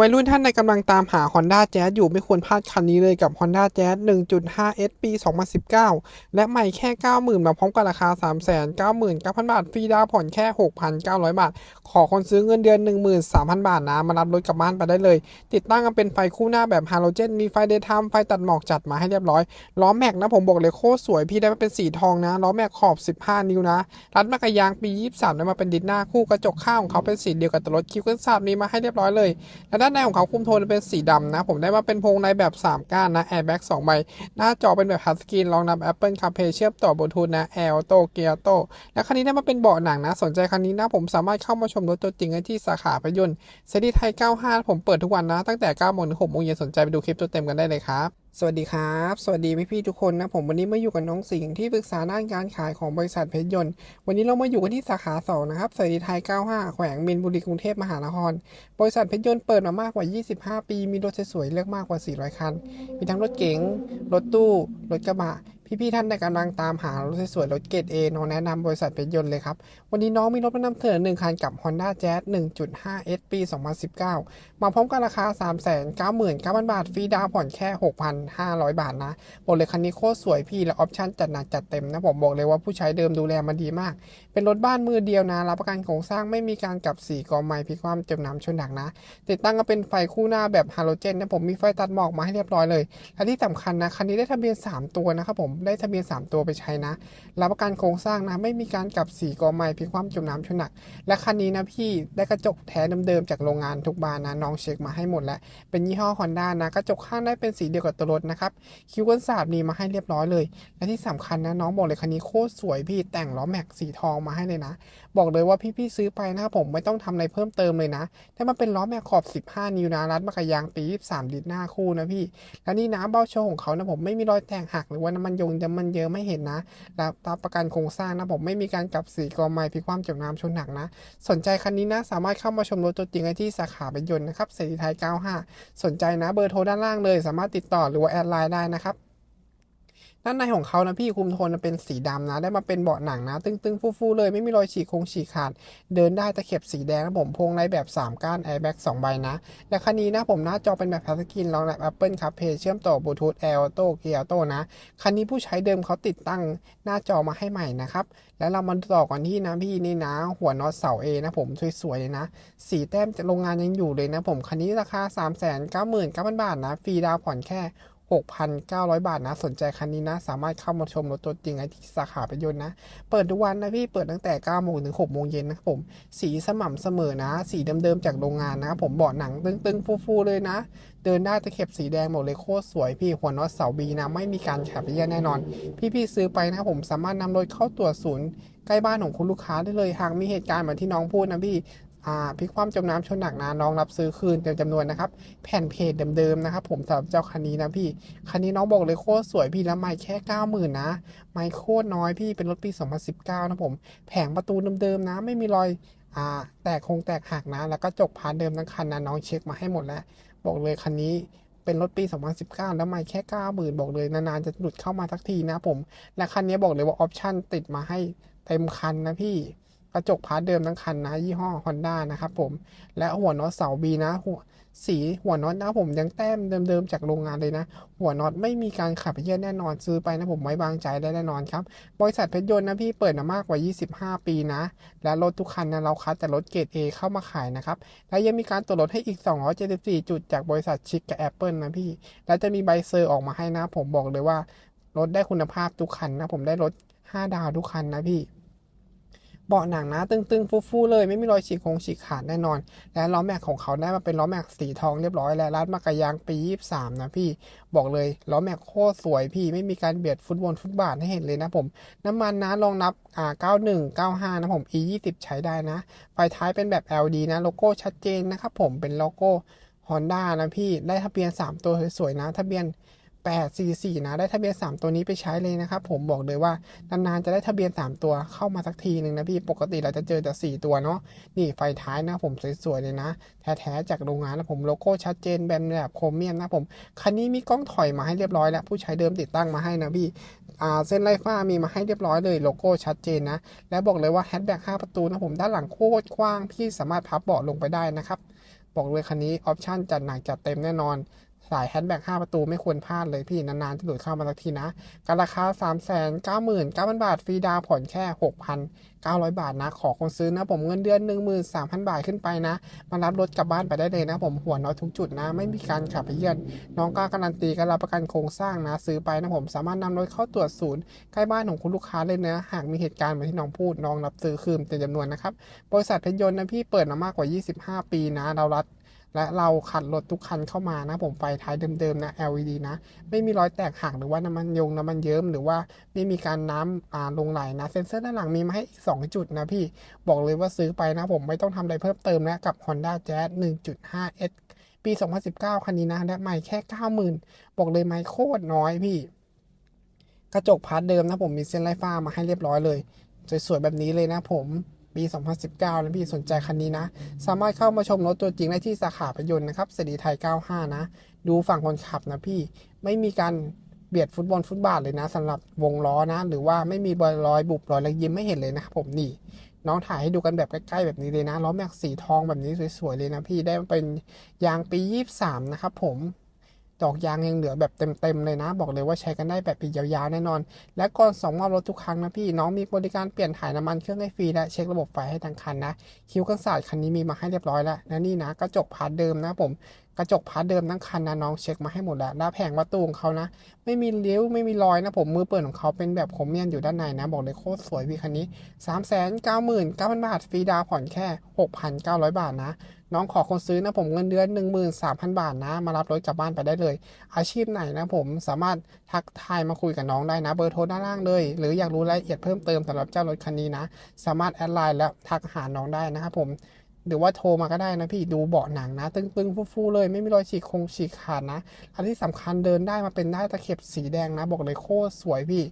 วัยรุ่นท่านใดกำลังตามหา Honda Jazz อยู่ไม่ควรพลาดคันนี้เลยกับ Honda Jazz 1.5 S ปี 2019 และใหม่แค่ 90,000 มาพร้อมกับราคา 399,000 บาท ฟรีดาวผ่อนแค่ 6,900 บาท ขอคนซื้อเงินเดือน 13,000 บาทนะ มารับรถกลับบ้านไปได้เลย ติดตั้งกันเป็นไฟคู่หน้าแบบฮาโลเจน มีไฟเดย์ไทม์ไฟตัดหมอกจัดมาให้เรียบร้อย ล้อแม็กนะผมบอกเลยโคตรสวยพี่ได้มาเป็นสีทองนะ ล้อแม็กขอบ 15 นิ้วนะ รัดมากระยางปี 23ได้มาเป็นดินหน้าคู่กระจกข้างของเขาเป็นสีเดียวกับตัวรถคิวกันซาบมีมาให้เรียบร้อยเลยและด้านในของเขาคุมโทนเป็นสีดำนะ ผมได้มาเป็นพวงในแบบ 3 ก้านนะแอร์แบ็ก2ใบ หน้าจอเป็นแบบทัชสกรีนรองรับ Apple CarPlay เชื่อมต่อบลูทูธนะแอลโตเกียโตและคันนี้ได้มาเป็นเบาะหนังนะ สนใจคันนี้นะผมสามารถเข้ามาชมรถตัวจริงได้ที่สาขาพยนต์เซดีไทย 95 ผมเปิดทุกวันนะ ตั้งแต่9โมงถึง6โมงเย็นสนใจไปดูคลิปตัวเต็มกันได้เลยครับ สวัสดีครับ สวัสดีพี่พี่ทุกคนนะผมวันนี้มาอยู่กับน้องสิงห์ที่ปรึกษาด้านการขายของบริษัทเพชรยนต์ วันนี้เรามาอยู่กันที่สาขา 2 นะครับเสรีไทย 95 แขวงมินบุรีกรุงเทพมหานคร บริษัทเพชรยนต์เปิดมามากกว่า 25 ปี มีรถสวยๆเลือกมากกว่า 400 คัน มีทั้งรถเก๋ง รถตู้ รถกระบะ พี่ๆท่านใดกำลังตามหารถสวยๆรถเกรด A น้องแนะนำบริษัทเป็นยนต์เลยครับ วันนี้น้องมีรถมานำเสนอหนึ่งคันกับ Honda Jazz 1.5 S ปี 2019 มาพร้อมกับราคา 399,000 บาท ฟรีดาวผ่อนแค่ 6,500 บาทนะ บอกเลยคันนี้โคตรสวยพี่และออปชั่นจัดหนักจัดเต็มนะผมบอกเลยว่าผู้ใช้เดิมดูแลมาดีมาก เป็นรถบ้านมือเดียวนะ รับประกันโครงสร้างไม่มีการกลับสีกอไม้พลิกความจมน้ำชนหนักนะ ติดตั้งก็เป็นไฟคู่หน้าแบบฮาโลเจนนะผมมีไฟตัดหมอกมาให้เรียบร้อยเลย และที่สำคัญนะคันนี้ได้ทะเบียน 3 ตัวนะครับผมได้ทะเบียน 3 ตัวไปใช้นะ รับประกันโครงสร้างนะไม่มีการกลับสีกอไม้พลิกความจมน้ำชนหนัก และคันนี้นะพี่ได้กระจกแท้เดิมๆจากโรงงานทุกบานนะน้องเช็คมาให้หมดแล้วเป็นยี่ห้อ Honda นะกระจกข้างได้เป็นสีเดียวกับตัวรถนะครับคิวกันสาบนี่มาให้เรียบร้อยเลย และที่สำคัญนะน้องบอกเลยคันนี้โคตรสวยพี่แต่งล้อแม็กสีทองมาให้เลยนะ บอกเลยว่าพี่ๆซื้อไปนะครับผมไม่ต้องทำอะไรเพิ่มเติมเลยนะแต่มันเป็นล้อแม็กขอบ 15 นิ้วนะรัดมากระยางปี 23 ลิตรหน้าคู่นะพี่ และนี่นะเบ้าโชว์ของเขานะผมไม่มีรอยแตกหักหรือว่าน้ำมันยงน้ำมันเยอะไม่เห็นนะและรับประกันโครงสร้างนะผมไม่มีการกลับสีกอไม้พิความจมน้ำชนหนักนะ สนใจคันนี้นะสามารถเข้ามาชมรถตัวจริงได้ที่สาขาเป็นยนต์นะครับเสรีไทย 95 สนใจนะเบอร์โทรด้านล่างเลย สามารถติดต่อหรือว่าแอดไลน์ได้นะครับ ด้านในของเขานะพี่คุมโทนเป็นสีดำนะ ได้มาเป็นเบาะหนังนะ ตึงๆ ฟูๆเลยไม่มีรอยฉีกคงฉีกขาด เดินได้ตะเข็บสีแดงนะผมพวงในแบบ 3 ก้านแอร์แบ็ก2ใบนะและคันนี้นะผมหน้าจอเป็นแบบทัชสกรีนรองรับ Apple CarPlay เชื่อมต่อบลูทูธ Air Auto Gear Auto นะ คันนี้ผู้ใช้เดิมเขาติดตั้งหน้าจอมาให้ใหม่นะครับ แล้วเรามาต่อกันที่นะพี่นี่นะ หัวน็อตเสา A นะผมสวยๆเลยนะสีแต้มจากโรงงานยังอยู่เลยนะผมคันนี้ราคา 399,000บาทนะฟรีดาวผ่อนแค่ 6,900 บาทนะ สนใจคันนี้นะ สามารถเข้ามาชมรถตัวจริงไอ้ที่สาขาประยนต์นะ เปิดทุกวันนะพี่ เปิดตั้งแต่9โมงถึง6โมงเย็นนะครับผม สีสม่ำเสมอนะ สีเดิมๆจากโรงงานนะครับผมเบาะหนังตึงๆ ฟูๆ เลยนะ เดินได้ตะเข็บสีแดงหมดเลยโคตรสวยพี่ หัวน็อตเสาบีนะ ไม่มีการขับเยียแน่นอน พี่ๆ ซื้อไปนะครับผมสามารถนำรถเข้าตรวจศูนย์ใกล้บ้านของคุณลูกค้าได้เลย หากมีเหตุการณ์เหมือนที่น้องพูดนะพี่ พลิกความจมน้ำชนหนักนะน้องรับซื้อคืนเต็มจำนวนนะครับ แผ่นเพจเดิมๆนะครับ ผมสำหรับเจ้าคันนี้นะพี่คันนี้น้องบอกเลยโคตรสวยพี่แล้วไม่แค่90,000นนะไม่โคตรน้อยพี่เป็นรถปี 2019 นะผม แผงประตูเดิมๆนะไม่มีรอยอ่าแตกคงแตกหักนะ แล้วก็จกพาร์ทเดิมทั้งคันนะน้องเช็คมาให้หมดแล้ว บอกเลยคันนี้เป็นรถปี 2019 แล้วไม่แค่ 90,000 บอกเลยนานๆจะหลุดเข้ามาสักทีนะผม และคันนี้บอกเลยว่าออปชั่นติดมาให้เต็มคันนะพี่ ระจกพาร์ทเดิมทั้งคันนะยี่ห้อ Honda นะครับผม และหัวน็อตเสาบีนะหัวสีหัวน็อตนะผมยังแต้มเดิมๆจากโรงงานเลยนะ หัวน็อตไม่มีการขับเยี่ยแน่นอนซื้อไปนะผมไว้วางใจได้แน่นอนครับ บริษัทเพชรยนต์นะพี่เปิดมามากกว่า 25 ปีนะ และรถทุกคันนะเราคัดแต่รถเกรด A เข้ามาขายนะครับ และยังมีการตรวจรถให้อีก 274 จุดจากบริษัทชิคกับ Apple นะพี่ และจะมีใบเซอร์ออกมาให้นะ ผมบอกเลยว่ารถได้คุณภาพทุกคันนะผมได้รถ 5 ดาวทุกคันนะพี่ เบาะหนังนะตึงๆ ฟูๆเลย ไม่มีรอยฉีกคงฉีกขาดแน่นอน และล้อแม็กของเขาได้มาเป็นล้อแม็กสีทองเรียบร้อยและรัดมากระยางปี 23 นะพี่ บอกเลยล้อแม็กโคตรสวยพี่ไม่มีการเบียดฟุตบอลฟุตบาทให้เห็นเลยนะผม น้ำมันนะรองรับอ่า91 95 นะผม E 20ใช้ได้นะไฟท้ายเป็นแบบ LD นะโลโก้ชัดเจนนะครับผมเป็นโลโก้ Honda นะพี่ได้ทะเบียน 3 ตัวสวยๆนะทะเบียน 844 นะ ได้ทะเบียน 3 ตัวนี้ไปใช้เลยนะครับ ผมบอกเลยว่านานๆจะได้ทะเบียน 3 ตัวเข้ามาสักทีหนึ่งนะพี่ปกติเราจะเจอแต่ 4 ตัวเนาะนี่ไฟท้ายนะผมสวยๆเลยนะ แท้ๆจากโรงงานนะผมโลโก้ชัดเจนแบนแบบโครเมียมนะผมคันนี้มีกล้องถอยมาให้เรียบร้อยแล้วผู้ใช้เดิมติดตั้งมาให้นะพี่อ่าเส้นไล่ฟ้ามีมาให้เรียบร้อยเลยโลโก้ชัดเจนนะ และบอกเลยว่าแฮชแบ็ก5ประตูนะผมด้านหลังโคตรกว้างพี่สามารถพับเบาะลงไปได้นะครับบอกเลยคันนี้ออปชั่นจัดหนักจัดเต็มแน่นอน สายแฮชแบ็ก5ประตูไม่ควรพลาดเลยพี่ นานๆจะหลุดเข้ามาสักทีนะกันราคา 3 9 9 0 0 0 บาท ฟรีดาวผ่อนแค่ 6,900 บาทนะ ขอคนซื้อนะผมเงินเดือน 13,000 บาทขึ้นไปนะ มารับรถกลับบ้านไปได้เลยนะ ผมหัวน้อยทุกจุดนะ ไม่มีการขับไปเยือน น้องกล้าการันตีการรับประกันโครงสร้างนะ ซื้อไปนะผมสามารถนำรถเข้าตรวจศูนย์ใกล้บ้านของคุณลูกค้าเลยนะ หากมีเหตุการณ์เหมือนที่น้องพูดน้องรับซื้อคืนเต็มจำนวนนะครับบริษัทเพชรยนต์นะพี่เปิดมามากกว่า 25 ปีนะเรารัด และเราขัดรถทุกคันเข้ามานะผมไฟท้ายเดิมๆนะ LED นะ ไม่มีรอยแตกหักหรือว่าน้ำมันยงน้ำมันเยิ้มหรือว่าไม่มีการน้ำอ่าลงไหลนะเซ็นเซอร์ด้านหลังมีมาให้อีก 2 จุดนะพี่บอกเลยว่าซื้อไปนะผมไม่ต้องทำอะไรเพิ่มเติมแล้วกับ Honda Jazz 1.5S ปี 2019 คันนี้นะและไม่แค่ 90,000 บอกเลยไม่โคตรน้อยพี่ กระจกพาร์ทเดิมนะผมมีเส้นไล่ฟ้ามาให้เรียบร้อยเลย สวยๆแบบนี้เลยนะผม ปี 2019นะพี่สนใจคันนี้นะ สามารถเข้ามาชมรถตัวจริงได้ที่สาขาพยนต์นะครับสิริไทย 95 นะ ดูฝั่งคนขับนะพี่ไม่มีการเบียดฟุตบอลฟุตบาทเลยนะสำหรับวงล้อนะ หรือว่าไม่มีรอยบุบรอยระยิ้มไม่เห็นเลยนะครับผมนี่ น้องถ่ายให้ดูกันแบบใกล้ๆแบบนี้เลยนะล้อแม็กสีทองแบบนี้สวยๆเลยนะพี่ได้เป็นยางปี 23 นะครับผม ดอกยางยังเหลือแบบเต็มๆเลยนะ บอกเลยว่าใช้กันได้แบบปียาวๆแน่นอน และก่อนส่งมอบรถทุกครั้งนะพี่น้องมีบริการเปลี่ยนถ่ายน้ำมันเครื่องให้ฟรีและเช็คระบบไฟให้ทั้งคันนะคิ้วกันศาสตร์คันนี้มีมาให้เรียบร้อยแล้วและนี่นะกระจกพาร์ทเดิมนะผม กระจกพาร์ทเดิมทั้งคันนะน้องเช็คมาให้หมดแล้วและแผงประตูของเขานะ ไม่มีเลี้ยวไม่มีรอยนะผมมือเปิดของเขาเป็นแบบคมเมียนอยู่ด้านในนะ บอกเลยโคตรสวยพี่คันนี้3 9 9 9 0 0 0 บาทฟรีดาวผ่อนแค่ 6,900 บาทนะ น้องขอคนซื้อนะผมเงินเดือน 13,000 บาทนะ มารับรถกลับบ้านไปได้เลย อาชีพไหนนะผมสามารถทักทายมาคุยกับน้องได้นะ เบอร์โทรด้านล่างเลย หรืออยากรู้รายละเอียดเพิ่มเติมสำหรับเจ้ารถคันนี้นะ สามารถแอดไลน์แล้วทักหาน้องได้นะครับผม หรือว่าโทรมาก็ได้นะพี่ดูเบาะหนังนะ ตึงๆ ฟูๆเลย ไม่มีรอยฉีกคงฉีกขาดนะ อันที่สำคัญเดินได้มาเป็นได้ตะเข็บสีแดงนะ บอกเลยโคตรสวยพี่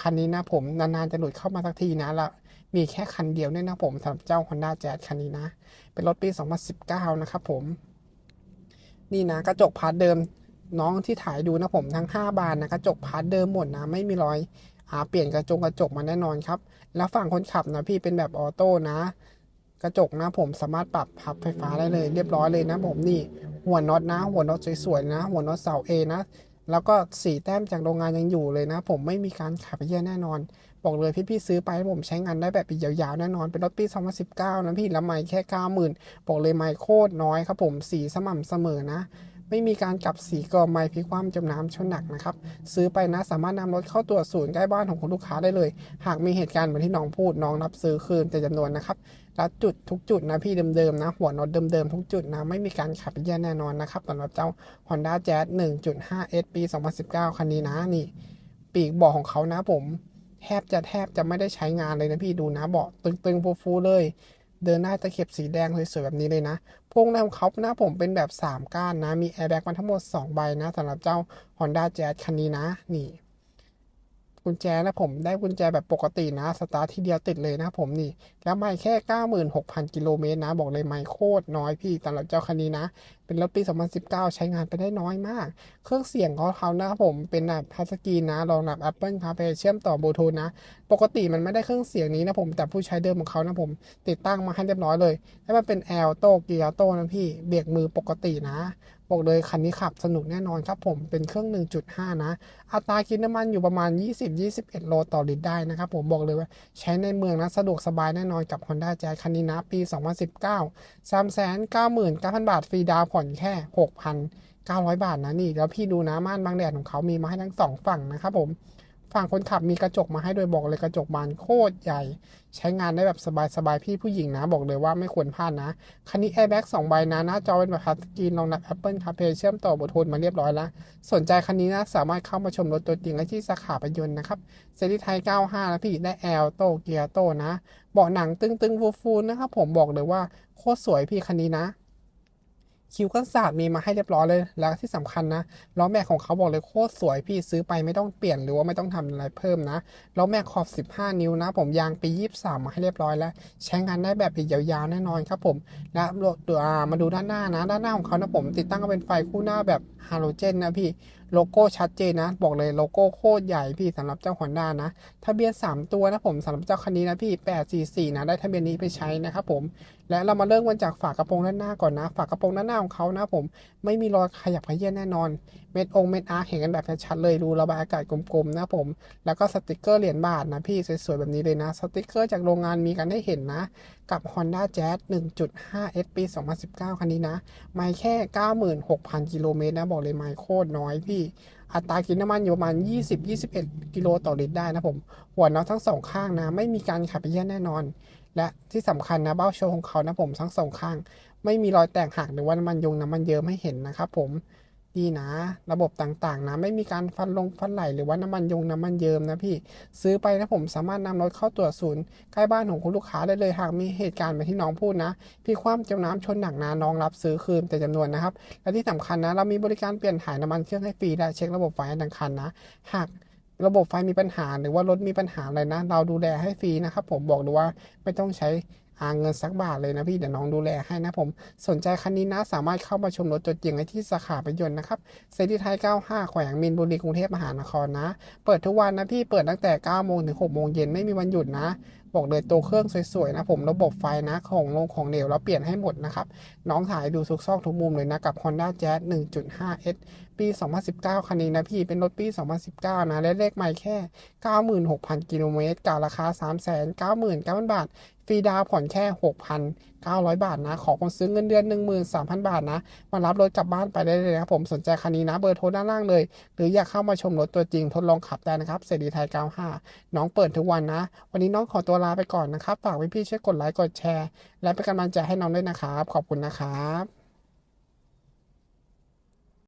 คันนี้นะผมนานๆจะหลุดเข้ามาสักทีนะล้วมีแค่คันเดียวเนี่ยนะผมสำหรับเจ้า Honda Jazz คันนี้นะ เป็นรถปี 2019 นะครับผม นี่นะกระจกพาร์ทเดิมน้องที่ถ่ายดูนะผมทั้ง 5 บานนะกระจกพาร์ทเดิมหมดนะไม่มีรอยอ่าเปลี่ยนกระจกกระจกมาแน่นอนครับ แล้วฝั่งคนขับนะพี่เป็นแบบออโต้นะ กระจกนะผมสามารถปรับพับไฟฟ้าได้เลยเรียบร้อยเลยนะผมนี่หัวน็อตนะ หัวน็อตสวยๆนะ หัวน็อตเสาเอนะ แล้วก็สีแต้มจากโรงงานยังอยู่เลยนะ ผมไม่มีการขับไปเยี่ยแน่นอน บอกเลยพี่ๆซื้อไปผมใช้งานได้แบบปียาวๆแน่นอน เป็นรถปี2019 นะพี่แล้วไม่แค่ 90,000 บอกเลยไม่โคตรน้อยครับผมสีสม่ำเสมอนะไม่มีการกลับสีกอไม้พลิกคว่ำจมน้ำชนหนักนะครับ ซื้อไปนะสามารถนำรถเข้าตรวจศูนย์ใกล้บ้านของคุณลูกค้าได้เลย หากมีเหตุการณ์เหมือนที่น้องพูดน้องรับซื้อคืนแต่จำนวนนะครับ แล้วจุดทุกจุดนะพี่เดิมๆนะ หัวน็อตเดิมๆทุกจุดนะไม่มีการขับแย่แน่นอนนะครับสำหรับเจ้า Honda Jazz 1.5S ปี 2019 คันนี้นะนี่ ปีกเบาะของเขานะผม แทบจะแทบจะไม่ได้ใช้งานเลยนะพี่ดูนะเบาะตึงๆฟูๆเลย เดินหน้าตะเข็บสีแดงสวยๆแบบนี้เลยนะพวงมาลัยของเขานะผมเป็นแบบ 3 ก้านนะมีแอร์แบ็กมาทั้งหมด 2 ใบนะสำหรับเจ้า Honda Jazz คันนี้นะนี่ กุญแจนะผมได้กุญแจแบบปกตินะ สตาร์ททีเดียวติดเลยนะผมนี่ แล้วไม่แค่ 96,000 กิโลเมตรนะ บอกเลยไม่โคตรน้อยพี่สำหรับเจ้าคันนี้นะ เป็นรถปี 2019 ใช้งานไปได้น้อยมาก เครื่องเสียงของเขานะครับผมเป็นแบบทัสกีนะรองรับ Apple CarPlay เชื่อมต่อบลูทูธนะ ปกติมันไม่ได้เครื่องเสียงนี้นะผม แต่ผู้ใช้เดิมของเขานะผม ติดตั้งมาให้เรียบร้อยเลย แล้วมันเป็น L โต้เกียร์โต้นะพี่เบรกมือปกตินะ บอกเลยคันนี้ขับสนุกแน่นอนครับผมเป็นเครื่อง 1.5 นะ อัตรากินน้ำมันอยู่ประมาณ 20-21 โลต่อลิตรได้นะครับผมบอกเลยว่าใช้ในเมืองนะสะดวกสบายแน่นอนกับ Honda Jazz คันนี้นะ ปี 2019 399,000 บาทฟรีดาวผ่อนแค่6,900 บาทนะนี่ แล้วพี่ดูนะม่านบางแดดของเขามีมาให้ทั้งสองฝั่งนะครับผม ฝั่งคนขับมีกระจกมาให้โดยบอกเลยกระจกบานโคตรใหญ่ ใช้งานได้แบบสบายๆ พี่ผู้หญิงนะบอกเลยว่าไม่ควรพลาดนะ คันนี้ Airbag 2ใบนะ หน้าจอเป็นแบบทัชสกรีนรองรับ Apple CarPlay เชื่อมต่อบลูทูธมาเรียบร้อยแล้ว สนใจคันนี้นะสามารถเข้ามาชมรถตัวจริงได้ที่สาขาปยนต์นะครับเซรีไทย 95แล้วพี่ได้แอลโตเกียโตนะเบาะหนังตึงๆฟูๆนะครับผมบอกเลยว่าโคตรสวยพี่คันนี้นะ คิวกันศาสตร์มีมาให้เรียบร้อยเลย แล้วที่สำคัญนะล้อแม็กของเขาบอกเลยโคตรสวยพี่ซื้อไปไม่ต้องเปลี่ยนหรือว่าไม่ต้องทำอะไรเพิ่มนะล้อแม็กขอบ 15 นิ้วนะ ผมยางปี 23 มาให้เรียบร้อยแล้ว ใช้งานได้แบบอีกยาวๆแน่นอนครับผมและดูอ่ามาดูด้านหน้านะ ด้านหน้าของเขานะผมติดตั้งก็เป็นไฟคู่หน้าแบบฮาโลเจนนะพี่โลโก้ชัดเจนนะ บอกเลยโลโก้โคตรใหญ่พี่สำหรับเจ้า Honda นะทะเบียน 3 ตัวนะผมสำหรับเจ้าคันนี้นะพี่844นะได้ทะเบียนนี้ไปใช้นะครับผม และเรามาเริ่มกันจากฝากระโปรงด้านหน้าก่อนนะ ฝากระโปรงด้านหน้าของเขานะผม ไม่มีรอยขยับขยื่นแน่นอน เม็ดองเม็ดอาร์เห็นกันแบบชัดเลยรูระบายอากาศกลมๆนะผม แล้วก็สติกเกอร์เหรียญบาทนะพี่สวยๆแบบนี้เลยนะ สติกเกอร์จากโรงงานมีกันได้เห็นนะ กับ Honda Jazz 1.5 S ปี 2019 คันนี้นะ ไม่แค่ 96,000 กิโลเมตรนะ บอกเลยไม่โคตรน้อยพี่อัตรากินน้ำมันอยู่ประมาณ 20-21 กิโลต่อลิตรได้นะผม หัวน็อตทั้งสองข้างนะ ไม่มีการขับเยี่ยนแน่นอน และที่สำคัญนะเบ้าโชว์ของเขานะผมทั้งสองข้าง ไม่มีรอยแตกหักหรือว่าน้ำมันยงน้ำมันเยิ้มให้เห็นนะครับผมดีนะ ระบบต่างๆ นะ ไม่มีการฟันลงฟันไหลหรือว่าน้ำมันยงน้ำมันเยิมนะพี่ ซื้อไปนะผมสามารถนำรถเข้าตรวจศูนย์ใกล้บ้านของคุณลูกค้าได้เลยหากมีเหตุการณ์แบบที่น้องพูดนะ พี่คว่ำจมน้ำชนหนักนะน้องรับซื้อคืนแต่จำนวนนะครับ และที่สำคัญนะ เรามีบริการเปลี่ยนถ่ายน้ำมันเครื่องให้ฟรีและเช็คระบบไฟให้ทั้งคันนะ หาก ระบบไฟมีปัญหาหรือว่ารถมีปัญหาอะไรนะ เราดูแลให้ฟรีนะครับผมบอกเลยว่าไม่ต้องใช้ อาเงินสักบาทเลยนะพี่เดี๋ยวน้องดูแลให้นะผมสนใจคันนี้นะสามารถเข้ามาชมรถตัวจริงได้ที่สาขาประยนต์นะครับเซรีไทย 95 แขวงมีนบุรีกรุงเทพมหานครนะ เปิดทุกวันนะพี่เปิดตั้งแต่9โมงถึง6โมงเย็นไม่มีวันหยุดนะ บอกเลยตัวเครื่องสวยๆนะผมระบบไฟนะของลงของเหลวแล้วเปลี่ยนให้หมดนะครับน้องถ่ายดูทุกซอกทุกมุมเลยนะกับ Honda Jazz 1.5S ปี 2019 คันนี้นะพี่เป็นรถปี 2019 นะและเลขใหม่แค่ 96,000 กิโลเมตรกับราคา 399,000 บาท รีดาวผ่อนแค่ 6,900 บาทนะ ขอคนซื้อเงินเดือน 13,000 บาทนะ มารับรถกลับบ้านไปได้เลยนะครับผมสนใจคันนี้นะ เบอร์โทรด้านล่างเลย หรืออยากเข้ามาชมรถตัวจริงทดลองขับได้นะครับเสรีไทย 95 น้องเปิดทุกวันนะ วันนี้น้องขอตัวลาไปก่อนนะครับ ฝากพี่ๆช่วยกดไลค์กดแชร์ และเป็นกำลังใจให้น้องด้วยนะครับ ขอบคุณนะครับ